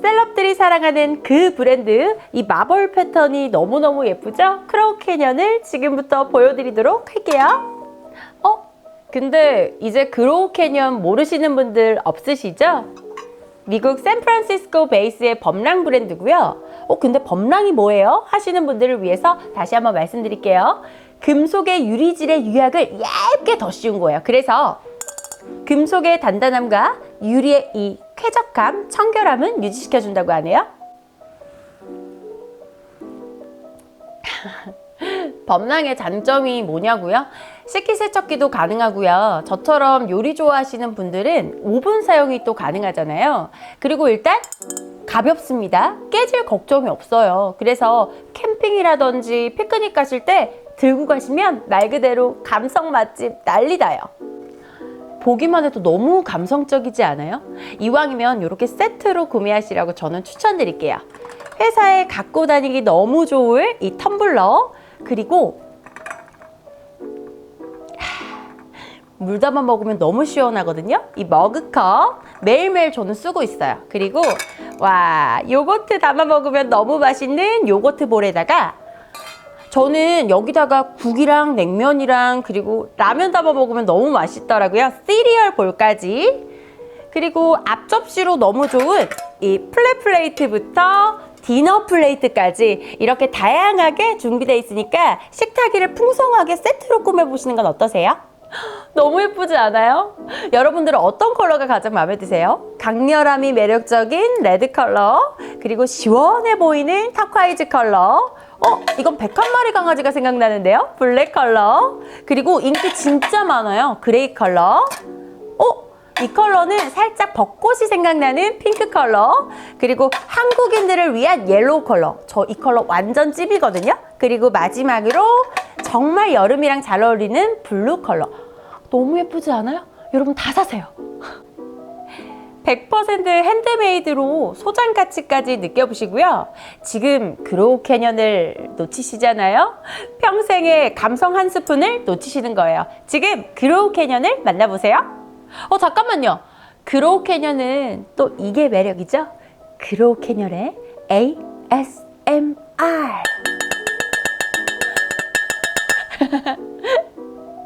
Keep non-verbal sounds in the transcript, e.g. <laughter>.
셀럽들이 사랑하는 그 브랜드 이 마블 패턴이 너무너무 예쁘죠? 크로우 캐년을 지금부터 보여드리도록 할게요. 어? 근데 이제 크로우 캐년 모르시는 분들 없으시죠? 미국 샌프란시스코 베이스의 범랑 브랜드고요. 어, 근데 범랑이 뭐예요? 하시는 분들을 위해서 다시 한번 말씀드릴게요. 금속의 유리질의 유약을 얇게 더 씌운 거예요. 그래서 금속의 단단함과 유리의 이 쾌적함, 청결함은 유지시켜준다고 하네요. <laughs> 범랑의 장점이 뭐냐고요? 식기세척기도 가능하고요. 저처럼 요리 좋아하시는 분들은 오븐 사용이 또 가능하잖아요. 그리고 일단 가볍습니다. 깨질 걱정이 없어요. 그래서 캠핑이라든지 피크닉 가실 때 들고 가시면 말 그대로 감성 맛집 난리다요. 보기만 해도 너무 감성적이지 않아요? 이왕이면 이렇게 세트로 구매하시라고 저는 추천드릴게요. 회사에 갖고 다니기 너무 좋을 이 텀블러 그리고 물 담아 먹으면 너무 시원하거든요. 이 머그컵 매일매일 저는 쓰고 있어요. 그리고 와 요거트 담아 먹으면 너무 맛있는 요거트 볼에다가 저는 여기다가 국이랑 냉면이랑 그리고 라면 담아 먹으면 너무 맛있더라고요. 시리얼 볼까지. 그리고 앞접시로 너무 좋은 이 플랫 플레이트부터 디너 플레이트까지 이렇게 다양하게 준비되어 있으니까 식탁위를 풍성하게 세트로 꾸며보시는 건 어떠세요? 너무 예쁘지 않아요? 여러분들은 어떤 컬러가 가장 마음에 드세요? 강렬함이 매력적인 레드 컬러, 그리고 시원해 보이는 타콰이즈 컬러, 어, 이건 101마리 강아지가 생각나는데요? 블랙 컬러, 그리고 인기 진짜 많아요. 그레이 컬러, 어, 이 컬러는 살짝 벚꽃이 생각나는 핑크 컬러 그리고 한국인들을 위한 옐로우 컬러 저 이 컬러 완전 찝이거든요 그리고 마지막으로 정말 여름이랑 잘 어울리는 블루 컬러 너무 예쁘지 않아요? 여러분 다 사세요 100% 핸드메이드로 소장 가치까지 느껴보시고요. 지금 그로우 캐년을 놓치시잖아요. 평생의 감성 한 스푼을 놓치시는 거예요. 지금 그로우 캐년을 만나보세요. 어, 잠깐만요. 그로우 캐년은 또 이게 매력이죠? 그로우 캐년의 ASMR. <laughs>